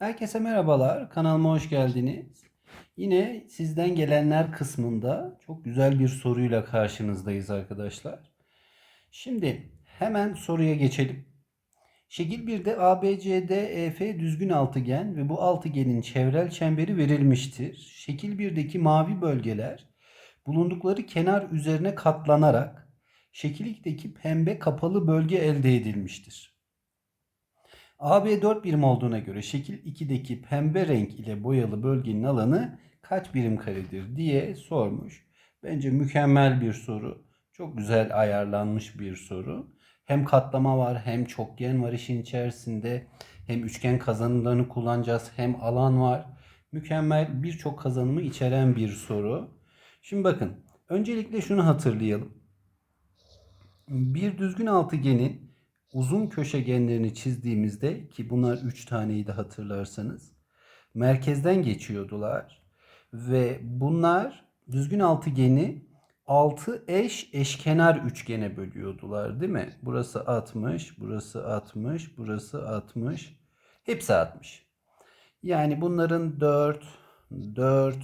Herkese merhabalar. Kanalıma hoş geldiniz. Yine sizden gelenler kısmında çok güzel bir soruyla karşınızdayız arkadaşlar. Şimdi hemen soruya geçelim. Şekil 1'de ABCD EF düzgün altıgen ve bu altıgenin çevrel çemberi verilmiştir. Şekil 1'deki mavi bölgeler bulundukları kenar üzerine katlanarak şekil 2'deki pembe kapalı bölge elde edilmiştir. AB 4 birim olduğuna göre şekil 2'deki pembe renk ile boyalı bölgenin alanı kaç birim karedir diye sormuş. Bence mükemmel bir soru. Çok güzel ayarlanmış bir soru. Hem katlama var hem çokgen var işin içerisinde. Hem üçgen kazanımlarını kullanacağız hem alan var. Mükemmel birçok kazanımı içeren bir soru. Şimdi bakın öncelikle şunu hatırlayalım. Bir düzgün altıgenin uzun köşegenlerini çizdiğimizde ki bunlar 3 taneydi hatırlarsanız merkezden geçiyordular ve bunlar düzgün altıgeni 6 eş eşkenar üçgene bölüyordular değil mi? Burası 60, burası 60, burası 60. Hepsi 60. Yani bunların 4, 4,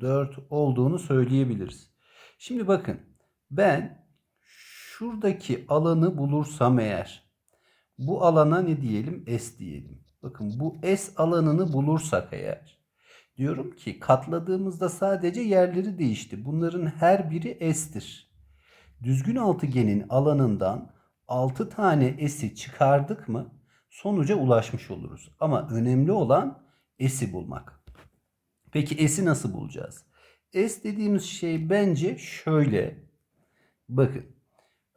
4 olduğunu söyleyebiliriz. Şimdi bakın ben şuradaki alanı bulursam eğer bu alana ne diyelim? S diyelim. Bakın bu S alanını bulursak eğer diyorum ki katladığımızda sadece yerleri değişti. Bunların her biri S'tir. Düzgün altıgenin alanından 6 tane S'i çıkardık mı sonuca ulaşmış oluruz. Ama önemli olan S'i bulmak. Peki S'i nasıl bulacağız? S dediğimiz şey bence şöyle. Bakın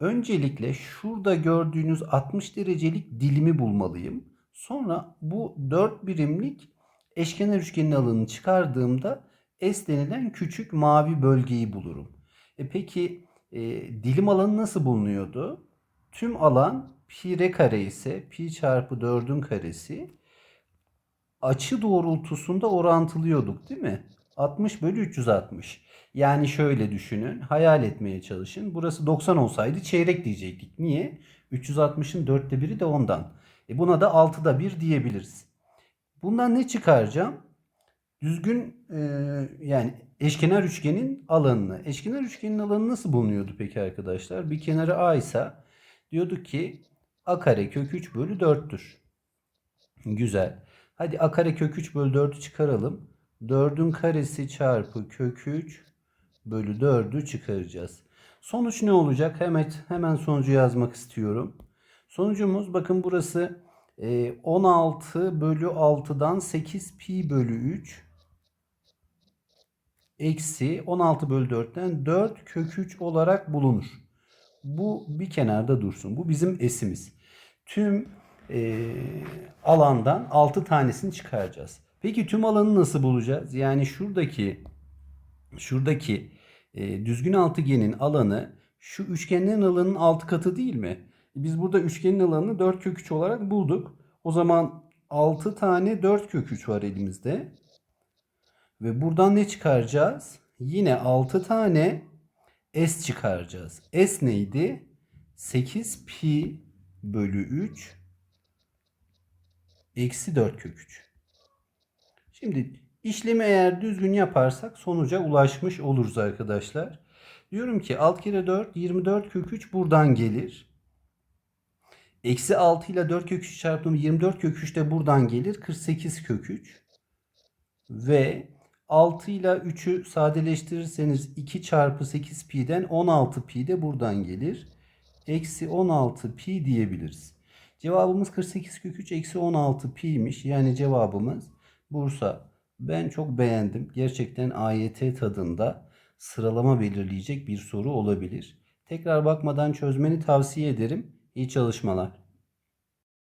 Öncelikle şurada gördüğünüz 60 derecelik dilimi bulmalıyım. Sonra bu 4 birimlik eşkenar üçgenin alanını çıkardığımda S denilen küçük mavi bölgeyi bulurum. E peki e, dilim alanı nasıl bulunuyordu? Tüm alan pi r kare ise pi çarpı 4'ün karesi açı doğrultusunda orantılıyorduk değil mi? 60 bölü 360. Yani şöyle düşünün. Hayal etmeye çalışın. Burası 90 olsaydı çeyrek diyecektik. Niye? 360'ın dörtte biri de ondan. E buna da 6'da 1 diyebiliriz. Bundan ne çıkaracağım? Düzgün e, yani eşkenar üçgenin alanını. Eşkenar üçgenin alanı nasıl bulunuyordu peki arkadaşlar? Bir kenarı A ise diyorduk ki A kare kök 3 bölü 4'tür. Güzel. Hadi A kare kök 3 bölü 4'ü çıkaralım. 4'ün karesi çarpı kök 3 bölü 4'ü çıkaracağız. Sonuç ne olacak? Hemen, hemen sonucu yazmak istiyorum. Sonucumuz bakın burası 16 bölü 6'dan 8 pi bölü 3 eksi 16 bölü 4'ten 4 kök 3 olarak bulunur. Bu bir kenarda dursun. Bu bizim esimiz. Tüm e, alandan 6 tanesini çıkaracağız. Peki tüm alanı nasıl bulacağız? Yani şuradaki şuradaki e, düzgün altıgenin alanı şu üçgenlerin alanının 6 katı değil mi? Biz burada üçgenin alanını 4 kök 3 olarak bulduk. O zaman 6 tane 4 kök 3 var elimizde. Ve buradan ne çıkaracağız? Yine 6 tane S çıkaracağız. S neydi? 8 pi bölü 3 eksi 4 kök 3. Şimdi işlemi eğer düzgün yaparsak sonuca ulaşmış oluruz arkadaşlar. Diyorum ki 6 kere 4 24 kök 3 buradan gelir. Eksi 6 ile 4 kök 3 çarptım 24 kök 3 de buradan gelir. 48 kök 3. Ve 6 ile 3'ü sadeleştirirseniz 2 çarpı 8 pi'den 16 pi de buradan gelir. Eksi 16 pi diyebiliriz. Cevabımız 48 kök 3 eksi 16 pi'ymiş. Yani cevabımız Bursa. Ben çok beğendim. Gerçekten AYT tadında sıralama belirleyecek bir soru olabilir. Tekrar bakmadan çözmeni tavsiye ederim. İyi çalışmalar.